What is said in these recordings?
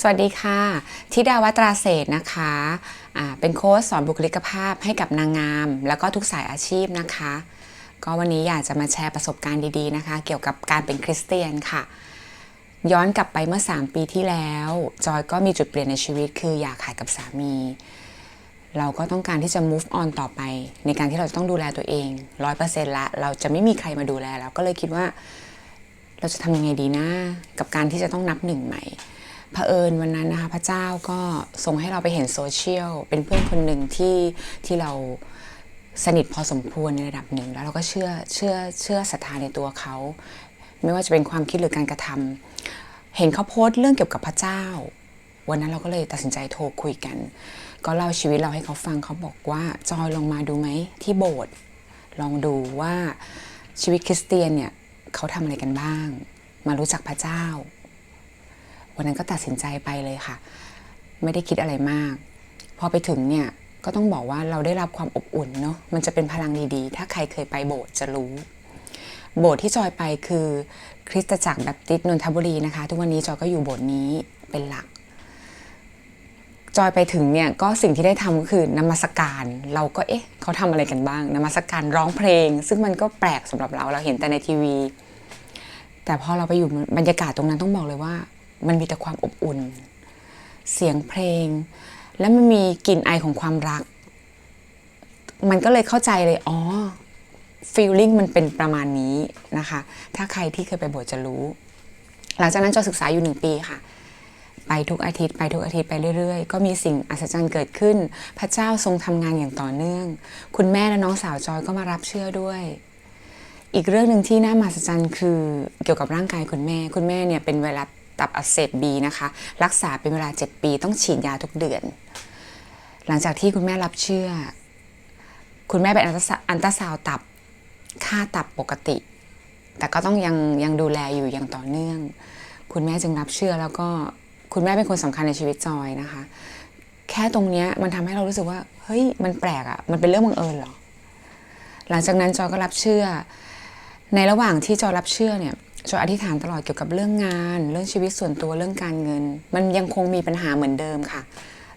สวัสดีค่ะธิดาวัตราเศษนะคะเป็นโค้ชสอนบุคลิกภาพให้กับนางงาม แล้วก็ทุกสายอาชีพนะคะ ก็วันนี้อยากจะมาแชร์ประสบการณ์ดีๆนะคะ เกี่ยวกับการเป็นคริสเตียนค่ะ ย้อนกลับไปเมื่อ 3 ปีที่แล้ว จอยก็มีจุดเปลี่ยนในชีวิต คืออยากขายกับสามี เราก็ต้องการที่จะ move on ต่อไป ในการที่เราจะต้องดูแลตัวเอง 100%ละเราจะไม่มีใครมาดูแลแล้วก็เลยคิดว่า เราจะทำยังไงดีนะกับการที่จะต้องนับหนึ่งใหม่ เผอิญวันนั้นนะคะพระเจ้าก็ส่งให้เราไปเห็นโซเชียลเป็นเพื่อนคนหนึ่งที่ที่เราสนิทพอสมควรในระดับหนึ่ง แล้วเราก็เชื่อเชื่อเชื่อศรัทธาในตัวเขา ไม่ว่าจะเป็นความคิดหรือการกระทำเห็นเขาโพสต์เรื่องเกี่ยวกับพระเจ้า วันนั้นเราก็เลยตัดสินใจโทรคุยกัน ก็เล่าชีวิตเราให้เขาฟังเขาบอกว่าจอยลองมาดูไหมที่โบสถ์ลองดูว่าชีวิตคริสเตียนเนี่ยเขาทำอะไรกันบ้าง มารู้จักพระเจ้า วันนั้นก็ตัดสินใจไปเลยค่ะ ไม่ได้คิดอะไรมาก พอไปถึงเนี่ยก็ต้องบอกว่าเราได้รับความอบอุ่นเนาะมันจะเป็นพลังดีๆ ถ้าใครเคยไปโบสถ์จะรู้ โบสถ์ที่จอยไปคือคริสตจักรแบปติสต์นนทบุรีนะคะ ทุกวันนี้จอยก็อยู่โบสถ์นี้เป็นหลัก จอยไปถึงเนี่ยก็สิ่งที่ได้ทำก็คือนมัสการ เราก็เอ๊ะเขาทำอะไรกันบ้างนมัสการร้องเพลง ซึ่งมันก็แปลกสำหรับเราเราเห็นแต่ในทีวี แต่พอเราไปอยู่บรรยากาศตรงนั้นต้องบอกเลยว่า มันมีแต่ความอบอุ่น เสียงเพลง และมันมีกลิ่นไอของความรัก มันก็เลยเข้าใจเลย อ๋อฟีลลิ่งมันเป็นประมาณนี้นะคะ ถ้าใครที่เคยไปบสถ์จะรู้ หลังจากนั้นจอยศึกษาอยู่หนึ่งปีค่ะ ไปทุกอาทิตย์ไปทุกอาทิตย์ไปเรื่อยๆ ก็มีสิ่งอัศจรรย์เกิดขึ้น พระเจ้าทรงทำงานอย่างต่อเนื่อง คุณแม่และน้องสาวจอยก็มารับเชื่อด้วย อีกเรื่องหนึ่งที่น่ามหัศจรรย์คือเกี่ยวกับร่างกายคุณแม่ คุณแม่เนี่ยเป็นไวรัส ตับอักเสบบีนะคะ รักษาเป็นเวลา 7 ปีต้องฉีดยาทุกเดือน หลังจากที่คุณแม่รับเชื่อ คุณแม่เป็นอันตราซาวด์ตับค่าตับปกติ แต่ก็ต้องยังยังดูแลอยู่อย่างต่อเนื่อง คุณแม่จึงรับเชื่อแล้วก็คุณแม่เป็นคนสำคัญในชีวิตจอยนะคะ แค่ตรงเนี้ยมันทำให้เรารู้สึกว่าเฮ้ยมันแปลกอะ่ะมันเป็นเรื่องบังเอิญเหรอหลังจากนั้นจอยก็รับเชื่อ ในระหว่างที่จอยรับเชื่อเนี่ย จอยอธิษฐานตลอดเกี่ยวกับเรื่องงาน เรื่องชีวิตส่วนตัวเรื่องการเงิน มันยังคงมีปัญหาเหมือนเดิมค่ะ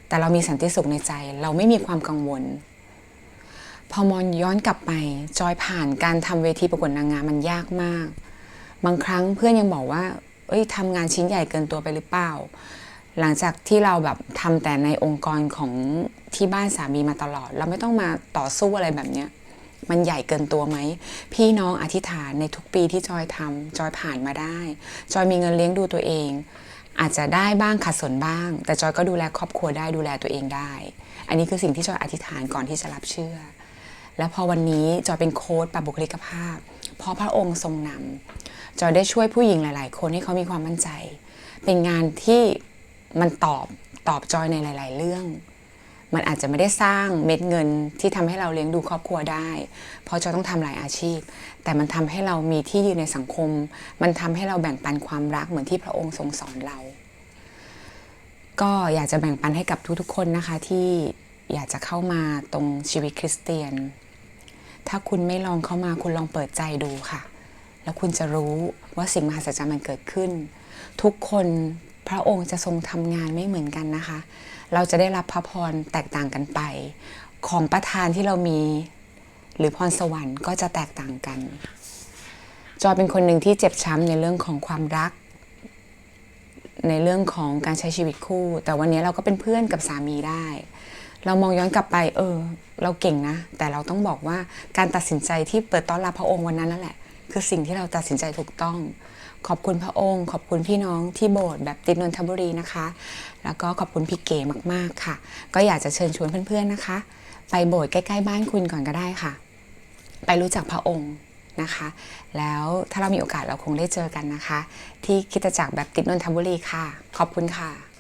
แต่เรามีสันติสุขในใจ เราไม่มีความกังวล พอมอนย้อนกลับไป จอยผ่านการทำเวทีประกวดนางงามมันยากมาก บางครั้งเพื่อนยังบอกว่า เอ้ยทำงานชิ้นใหญ่เกินตัวไปหรือเปล่า หลังจากที่เราแบบทำแต่ในองค์กรของที่บ้านสามีมาตลอด เราไม่ต้องมาต่อสู้อะไรแบบเนี้ย มันใหญ่เกินตัวไหม พี่น้องอธิษฐานในทุกปีที่จอยทำจอยผ่านมาได้ จอยมีเงินเลี้ยงดูตัวเอง อาจจะได้บ้างขัดสนบ้าง แต่จอยก็ดูแลครอบครัวได้ดูแลตัวเองได้ อันนี้คือสิ่งที่จอยอธิษฐานก่อนที่จะรับเชื่อ แล้วพอวันนี้จอยเป็นโค้ดปรับบุคลิกภาพเพราะพระองค์ทรงนำจอยได้ช่วยผู้หญิงหลาย ๆ คนให้เขามีความมั่นใจ เป็นงานที่มันตอบตอบจอยในหลาย ๆ เรื่อง มันอาจจะไม่ได้สร้างเม็ดเงินที่ทำให้เราเลี้ยงดูครอบครัวได้ เพราะจอยต้องทำหลายอาชีพ แต่มันทำให้เรามีที่ยืนในสังคม มันทำให้เราแบ่งปันความรักเหมือนที่พระองค์ทรงสอนเรา ก็อยากจะแบ่งปันให้กับทุกๆคนนะคะที่อยากจะเข้ามาตรงชีวิตคริสเตียน ถ้าคุณไม่ลองเข้ามาคุณลองเปิดใจดูค่ะ แล้วคุณจะรู้ว่าสิ่งมหัศจรรย์มันเกิดขึ้น ทุกคน พระองค์จะทรงทำงานไม่เหมือนกันนะคะ เราจะได้รับพระพรแตกต่างกันไป ของประทานที่เรามี หรือพรสวรรค์ก็จะแตกต่างกัน จอยเป็นคนหนึ่งที่เจ็บช้ำในเรื่องของความรัก ในเรื่องของการใช้ชีวิตคู่ แต่วันนี้เราก็เป็นเพื่อนกับสามีได้ เรามองย้อนกลับไป เออ เราเก่งนะ แต่เราต้องบอกว่าการตัดสินใจที่เปิดต้อนรับพระองค์วันนั้นนั่นแหละ คือสิ่งที่เราตัดสินใจถูกต้อง ขอบคุณพระองค์ ขอบคุณพี่น้องที่โบสถ์แบบติดนนทบุรีนะคะ แล้วก็ขอบคุณพี่เก๋มากๆค่ะ ก็อยากจะเชิญชวนเพื่อนๆนะคะ ไปโบสถ์ใกล้ๆบ้านคุณก่อนก็ได้ค่ะ ไปรู้จักพระองค์นะคะ แล้วถ้าเรามีโอกาสเราคงได้เจอกันนะคะ ที่คิดจักรแบบติดนนทบุรีค่ะ ขอบคุณค่ะ